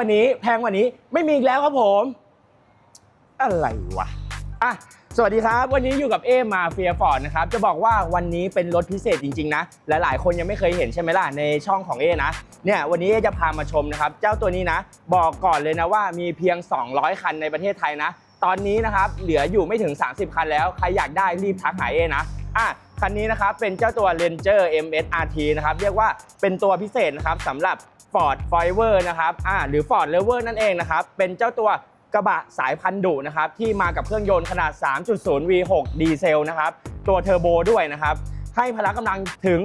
แรงกว่านี้ แพงกว่านี้ไม่มีอีกแล้วครับผม อะไรวะอะสวัสดีครับวันนี้อยู่กับเอมาเฟียฟอร์ดนะครับจะบอกว่าวันนี้เป็นรถพิเศษจริงๆนะหลายๆ คนยังไม่เคยเห็นใช่ไหมล่ะในช่องของเอนะเนี่ยวันนี้เอจะพามาชมนะครับเจ้าตัวนี้นะ บอกก่อนเลยนะว่ามีเพียง 200 คันในประเทศไทยนะ ตอนนี้นะครับเหลืออยู่ไม่ถึง 30 คันแล้ว ใครอยากได้รีบทักหาเอนะอะคันนี้นะครับเป็นเจ้าตัว Ranger MSRT นะครับเรียกว่าเป็นตัวพิเศษนะครับสำหรับ Ford f i v e r นะครับอ่าหรือ Ford Lover นั่นเองนะครับ เป็นเจ้าตัวกระบะสายพันธุ์ดุนะครับ ที่มากับเครื่องยนต์ขนาด 3.0 V6 ดีเซลนะครับ ตัวเทอร์โบด้วยนะครับ ให้พละกำลังถึง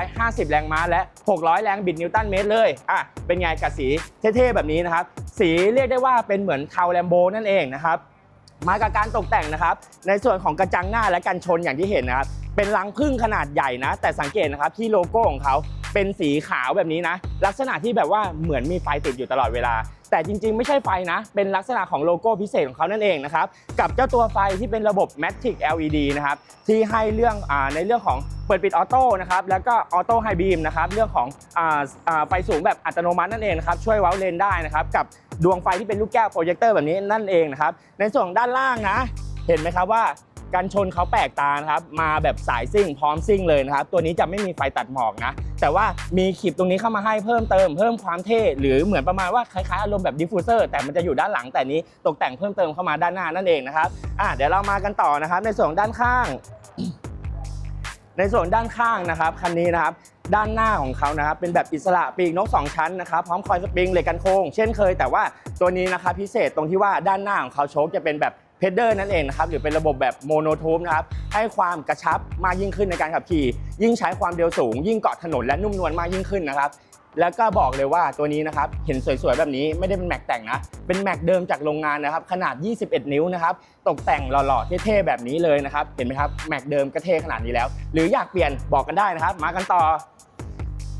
250 แรงม้าและ 600 แรงบิดนิวตันเมตรเลยอะเป็นไงกับสีเท่ๆ แบบนี้นะครับ สีเรียกได้ว่าเป็นเหมือนเทาแลมโบนั่นเองนะครับ มากับการตกแต่งนะครับ ในส่วนของกระจังหน้าและกันชนอย่างที่เห็นนะครับ เป็นรังพึ่งขนาดใหญ่นะ แต่สังเกตนะครับที่โลโก้ของเขาเป็นสีขาวแบบนี้นะ ลักษณะที่แบบว่าเหมือนมีไฟติดอยู่ตลอดเวลา แต่จริงๆ ไม่ใช่ไฟนะ เป็นลักษณะของโลโก้พิเศษของเขานั่นเองนะครับ กับเจ้าตัวไฟที่เป็นระบบ Matic LED นะครับ ที่ให้เรื่องอในเรื่องของเปิดปิดออโต้นะครับ แล้วก็ออโต้ไฮบีมนะครับ เรื่องของออไฟสูงแบบอัตโนมัตินั่นเองนะครับ ช่วยเว้าเลนได้นะครับ กับ ดวงไฟที่เป็นลูกแก้วโปรเจคเตอร์แบบนี้นั่นเองนะครับ ในส่วนของด้านล่างนะ เห็นไหมครับว่าการชนเขาแปลกตานะครับ มาแบบสายซิ่งพร้อมซิ่งเลยนะครับ ตัวนี้จะไม่มีไฟตัดหมอกนะ แต่ว่ามีขีบตรงนี้เข้ามาให้เพิ่มเติม เพิ่มความเท่ หรือเหมือนประมาณว่าคล้ายๆอารมณ์แบบดิฟฟูเซอร์แต่มันจะอยู่ด้านหลังแต่นี้ตกแต่งเพิ่มเติมเข้ามาด้านหน้านั่นเองนะครับอะเดี๋ยวเรามากันต่อนะครับ ในส่วนของด้านข้าง ในส่วนด้านข้างนะครับคันนี้นะครับ ด้านหน้าของเขานะครับเป็นแบบอิสระปีกนก 2 ชั้นนะครับพร้อมคอยสปริงเหล็กกันโค้งเช่นเคยแต่ว่าตัวนี้นะครับพิเศษตรงที่ว่าด้านหน้าของเขาโชคจะเป็นแบบเพดเดอร์นั่นเองนะครับหรือเป็นระบบแบบโมโนทูปนะครับให้ความกระชับมากยิ่งขึ้นในการขับขี่ ยิ่งใช้ความเร็วสูง ยิ่งเกาะถนนและนุ่มนวลมากยิ่งขึ้นนะครับแล้วก็บอกเลยว่าตัวนี้นะครับเห็นสวยๆแบบนี้ไม่ได้เป็นแม็กแต่งนะ เป็นแม็กเดิมจากโรงงานนะครับขนาด 21 นิ้วนะครับตกแต่งหล่อๆเท่ๆแบบนี้เลยนะครับเห็นไหมครับแม็กเดิมก็เท่ขนาดนี้แล้ว หรืออยากเปลี่ยนบอกกันได้นะครับ มากันต่อ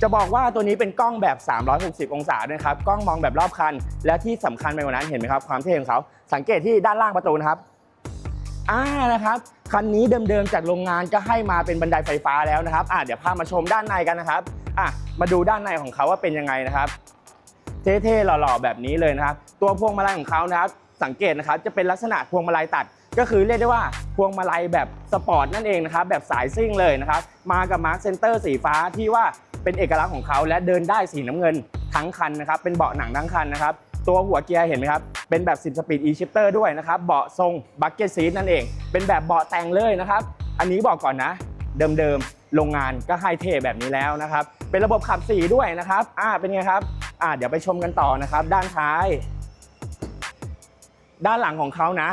จะบอกว่าตัวนี้เป็นกล้องแบบ 360 องศาด้วยนะครับ กล้องมองแบบรอบคัน และที่สำคัญไปกว่านั้นเห็นไหมครับความเท่ของเขา สังเกตที่ด้านล่างประตูนะครับอ่านะครับคันนี้เดิมๆจากโรงงานก็ให้มาเป็นบันไดไฟฟ้าแล้วนะครับอ่าเดี๋ยวพามาชมด้านในกันนะครับอะมาดูด้านในของเขาว่าเป็นยังไงนะครับ เท่ๆหล่อๆแบบนี้เลยนะครับ ตัวพวงมาลัยของเขานะครับ สังเกตนะครับจะเป็นลักษณะพวงมาลัยตัดก็คือเรียกได้ว่าพวงมาลัยแบบสปอร์ตนั่นเองนะครับแบบสายซิ่งเลยนะครับ มากับมาร์คเซนเตอร์สีฟ้าที่ว่า เป็นเอกลักษณ์ของเขาและเดินได้สีน้ำเงินทั้งคันนะครับ เป็นเบาะหนังทั้งคันนะครับ ตัวหัวเกียร์เห็นไหมครับ เป็นแบบ 10 สปีด e shifter ด้วยนะครับ เบาะทรงบักเก็ตซีทนั่นเอง เป็นแบบเบาะแต่งเลยนะครับ อันนี้บอกก่อนนะ เดิมๆ โรงงานก็ให้เทแบบนี้แล้วนะครับ เป็นระบบขับสีด้วยนะครับ อ่า เป็นไงครับ อ่า เดี๋ยวไปชมกันต่อนะครับ ด้านท้าย ด้านหลังของเขานะ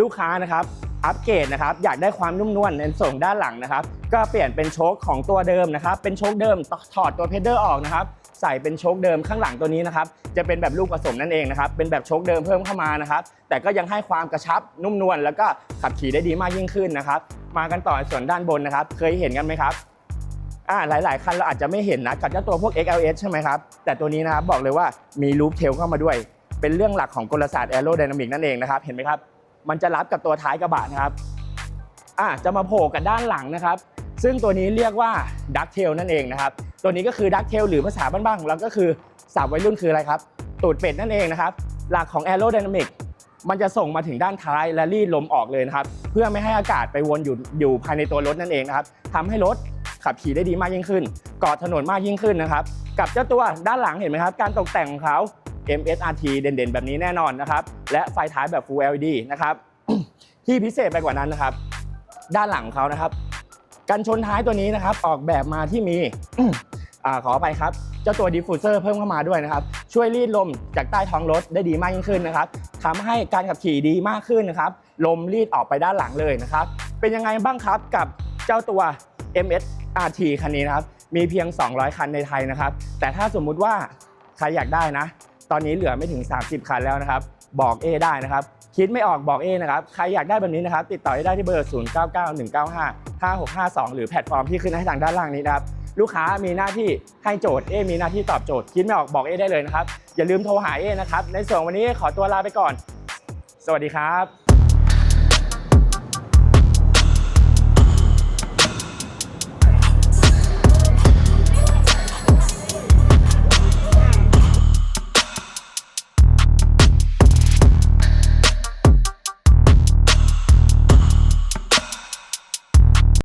ลูกค้านะครับ อัปเกรดนะครับอยากได้ความนุ่มนวลในส่วนด้านหลังนะครับ ก็เปลี่ยนเป็นโชคของตัวเดิมนะครับ เป็นโชคเดิมถอดตัวเพดเดอร์ออกนะครับใส่เป็นโชคเดิมข้างหลังตัวนี้นะครับจะเป็นแบบลูกผสมนั่นเองนะครับเป็นแบบโชคเดิมเพิ่มเข้ามานะครับ แต่ก็ยังให้ความกระชับนุ่มนวลแล้วก็ขับขี่ได้ดีมากยิ่งขึ้นนะครับ มากันต่อส่วนด้านบนนะครับ เคยเห็นกันไหมครับอ่าหลาย ๆ คันเราอาจจะไม่เห็นนะกับเจ้าตัวพวก XLS ใช่ไหมครับแต่ตัวนี้นะครับบอกเลยว่ามีลูปเทลเข้ามาด้วย เป็นเรื่องหลักของกลศาสตร์แอโรไดนามิกนั่นเองนะครับเห็นไหมครับ มันจะรับกับตัวท้ายกระบะนะครับอ่าจะมาโผล่กับด้านหลังนะครับ ซึ่งตัวนี้เรียกว่าดักเทลนั่นเองนะครับ ตัวนี้ก็คือดักเทลหรือภาษาบ้านๆของเราก็คือศัพท์วัยรุ่นคืออะไรครับ ตูดเป็ดนั่นเองนะครับ หลักของแอโรไดนามิกมันจะส่งมาถึงด้านท้ายและรีดลมออกเลยนะครับ เพื่อไม่ให้อากาศไปวนอยู่อยู่ภายในตัวรถนั่นเองนะครับทำให้รถขับขี่ได้ดีมากยิ่งขึ้นกาะถนนมากยิ่งขึ้นนะครับ กับเจ้าตัวด้านหลังเห็นไหมครับ การตกแต่งของเขา MSRT เด่นๆ แบบนี้แน่นอนนะครับ และไฟท้ายแบบ Full LED นะครับ ที่พิเศษไปกว่านั้นนะครับ ด้านหลังเขานะครับ กันชนท้ายตัวนี้นะครับ ออกแบบมาที่มีอขอไปครับ เจ้าตัวดิฟฟูเซอร์เพิ่มเข้ามาด้วยนะครับ ช่วยรีดลมจากใต้ท้องรถได้ดีมากยิ่งขึ้นนะครับทำให้การขับขี่ดีมากขึ้นนะครับ ลมรีดออกไปด้านหลังเลยนะครับ เป็นยังไงบ้างครับกับเจ้าตัว MS RT คันนี้นะครับ มีเพียง 200 คันในไทยนะครับ แต่ถ้าสมมุติว่าใครอยากได้นะ ตอนนี้เหลือไม่ถึง 30 คันแล้วนะครับ บอก A ได้นะครับ คิดไม่ออกบอก A นะครับ ใครอยากได้แบบนี้นะครับ ติดต่อได้ที่เบอร์ 0991955652 หรือแพลตฟอร์มที่ขึ้นให้ทางด้านล่างนี้นะครับ ลูกค้ามีหน้าที่ให้โจทย์เอมีหน้าที่ตอบโจทย์ คิดไม่ออกบอกเอได้เลยนะครับ อย่าลืมโทรหาเอนะครับ ในส่วนวันนี้ขอตัวลาไปก่อน สวัสดีครับ